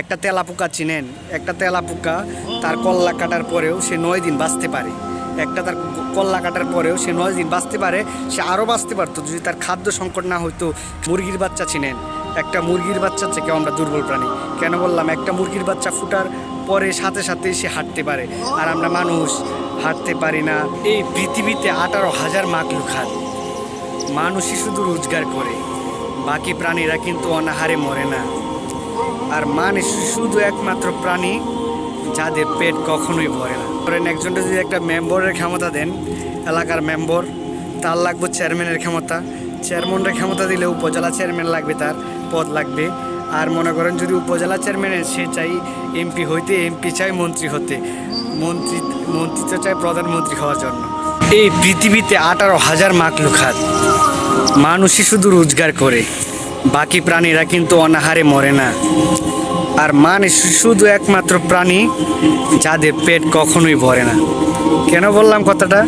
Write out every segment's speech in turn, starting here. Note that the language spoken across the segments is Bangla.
একটা তেলা পোকা চিনেন, একটা তেলা পোকা তার কল্লা কাটার পরেও সে নয় দিন বাঁচতে পারে। একটা তার কল্লা কাটার পরেও সে নয় দিন বাঁচতে পারে, সে আরও বাঁচতে পারতো যদি তার খাদ্য সংকট না হইতো মুরগির বাচ্চা চিনেন। একটা মুরগির বাচ্চার থেকে আমরা দুর্বল প্রাণী। কেন বললাম? একটা মুরগির বাচ্চা ফুটার পরে সাথে সাথে সে হাঁটতে পারে। আর আমরা মানুষ হাঁটতে পারি না। এই পৃথিবীতে আঠারো হাজার মাকলুক খাত মানুষই শুধু রোজগার করে। বাকি প্রাণীরা কিন্তু অনাহারে মরে না। আর মানুষ শুধু একমাত্র প্রাণী যাদের পেট কখনোই ভরে না। ধরেন একজনটা যদি একটা মেম্বরের ক্ষমতা দেন, এলাকার মেম্বর, তার লাগবে চেয়ারম্যানের ক্ষমতা। চেয়ারম্যানের ক্ষমতা দিলে উপজেলা চেয়ারম্যান লাগবে তার, পদ লাগবে। আর মনে করেন যদি উপজেলা চেয়ারম্যানের, সে চাই এমপি হইতে, এমপি চাই মন্ত্রী হতে। মন্ত্রী মন্ত্রিত্ব চাই প্রধানমন্ত্রী হওয়ার জন্য। এই পৃথিবীতে আঠারো হাজার মাকলু খাত মানুষই শুধু রোজগার করে। বাকি প্রাণীরা কিন্তু অনাহারে মরে না। আর মানুষ শুধু একমাত্র প্রাণী যাদের পেট কখনোই ভরে না। কেন বললাম কথাটা?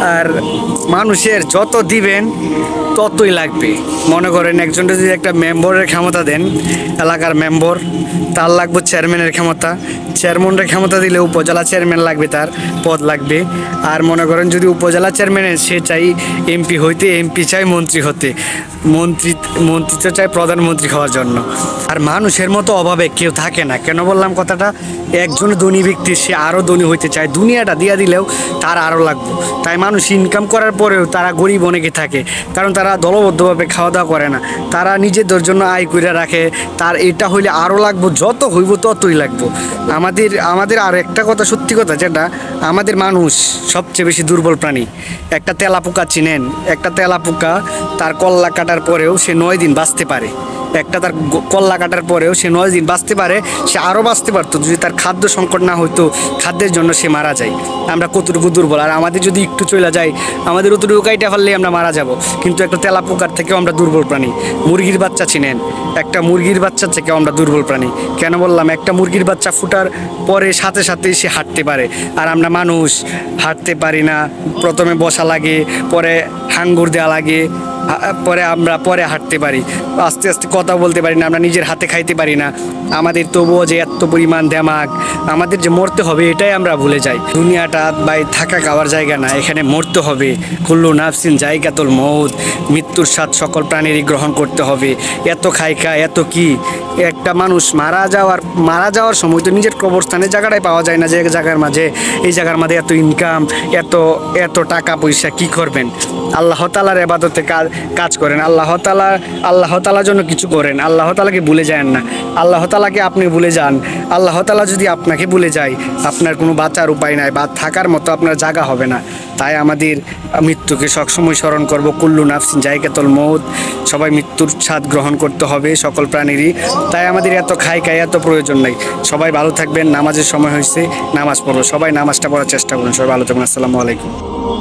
আর মানুষের যত দিবেন, ততই লাগবে। মনে করেন একজন যদি একটা মেম্বরের ক্ষমতা দেন, এলাকার মেম্বর, তার লাগবে চেয়ারম্যানের ক্ষমতা। চেয়ারম্যানের ক্ষমতা দিলে উপজেলা চেয়ারম্যান লাগবে তার, পদ লাগবে। আর মনে করেন যদি উপজেলা চেয়ারম্যানের সে চাই এমপি হইতে এমপি চাই মন্ত্রী হতে। মন্ত্রী মন্ত্রিত্ব চাই প্রধানমন্ত্রী হওয়ার জন্য। আর মানুষের মতো অভাবে কেউ থাকে না। কেন বললাম কথাটা? একজন ধনী ব্যক্তি, সে আরও ধনী হইতে চায়। দুনিয়াটা দিয়া দিলেও তার আরও লাগবে। তাই মানুষ ইনকাম করার পরেও তারা গরিব অনেকে থাকে, কারণ তারা দলবদ্ধভাবে খাওয়া দাওয়া করে না। তারা নিজেদের জন্য আয় করে রাখে, তার এটা হইলে আরও লাগবো, যত হইব ততই লাগবো। আমাদের আমাদের আর একটা কথা, সত্যি কথা যেটা, আমাদের মানুষ সবচেয়ে বেশি দুর্বল প্রাণী। একটা তেলা পোকা চিনেন, একটা তেলা পোকা তার কল্লা কাটার পরেও সে নয় দিন বাঁচতে পারে। একটা তার কল্লা কাটার পরেও সে নয় দিন বাঁচতে পারে, সে আরও বাঁচতে পারতো। যদি তার খাদ্য সংকট না হতো খাদ্যের জন্য সে মারা যায়। আমরা কতটুকু দুর্বল, আর আমাদের যদি একটু চলে যায়, আমাদের অতটুকু কাইটা ফেললেই আমরা মারা যাব। কিন্তু একটা তেলা পোকার থেকেও আমরা দুর্বল প্রাণী। মুরগির বাচ্চা চিনেন, একটা মুরগির বাচ্চার থেকেও আমরা দুর্বল প্রাণী। কেন বললাম? একটা মুরগির বাচ্চা ফুটার পরে সাথে সাথে সে হাঁটতে পারে। আর আমরা মানুষ, হাঁটতে পারি না। প্রথমে বসা লাগে, পরে হাঙ্গুর দেওয়া লাগে। পরে আমরা পরে হাঁটতে পারি। আস্তে আস্তে কথা বলতে পারি না, আমরা নিজের হাতে খাইতে পারি না। আমাদের তবুও যে এত পরিমাণ দেমাগ আমাদের যে মরতে হবে এটাই আমরা ভুলে যাই। দুনিয়াটা বাই থাকা খাওয়ার জায়গা না, এখানে মরতে হবে। কুল্লু নাফসিন, জায়গাতুল মৌত মৃত্যুর স্বাদ সকল প্রাণীরই গ্রহণ করতে হবে। এত খাইকা এত কি? একটা মানুষ মারা যাওয়ার মারা যাওয়ার সময় তো নিজের কবরস্থানের জায়গাটাই পাওয়া যায় না, যে জায়গার মাঝে, এই জায়গার মাঝে এত ইনকাম এত এত টাকা পয়সা কি করবেন? আল্লাহ তালার এবাদতে কাজ কাজ করেন। আল্লাহ তালা, আল্লাহ তালার জন্য কিছু করেন। আল্লাহ তালাকে ভুলে যান না। আল্লাহ তালাকে আপনি ভুলে যান। আল্লাহ তালা যদি আপনাকে ভুলে যায়, আপনার কোনো বাঁচার উপায় নাই বা থাকার মতো আপনার জায়গা হবে না। তাই আমাদের মৃত্যুকে সবসময় স্মরণ করব। কুল্লু নাফসিন জায়গাতল মৌত সবাই মৃত্যুর স্বাদ গ্রহণ করতে হবে সকল প্রাণীরই। তাই আমাদের এত খাই খাই এত প্রয়োজন নাই। সবাই ভালো থাকবেন। নামাজের সময় হয়েছে, নামাজ পড়ব। সবাই নামাজটা পড়ার চেষ্টা করুন। সবাই ভালো থাকবেন। আসসালামু আলাইকুম।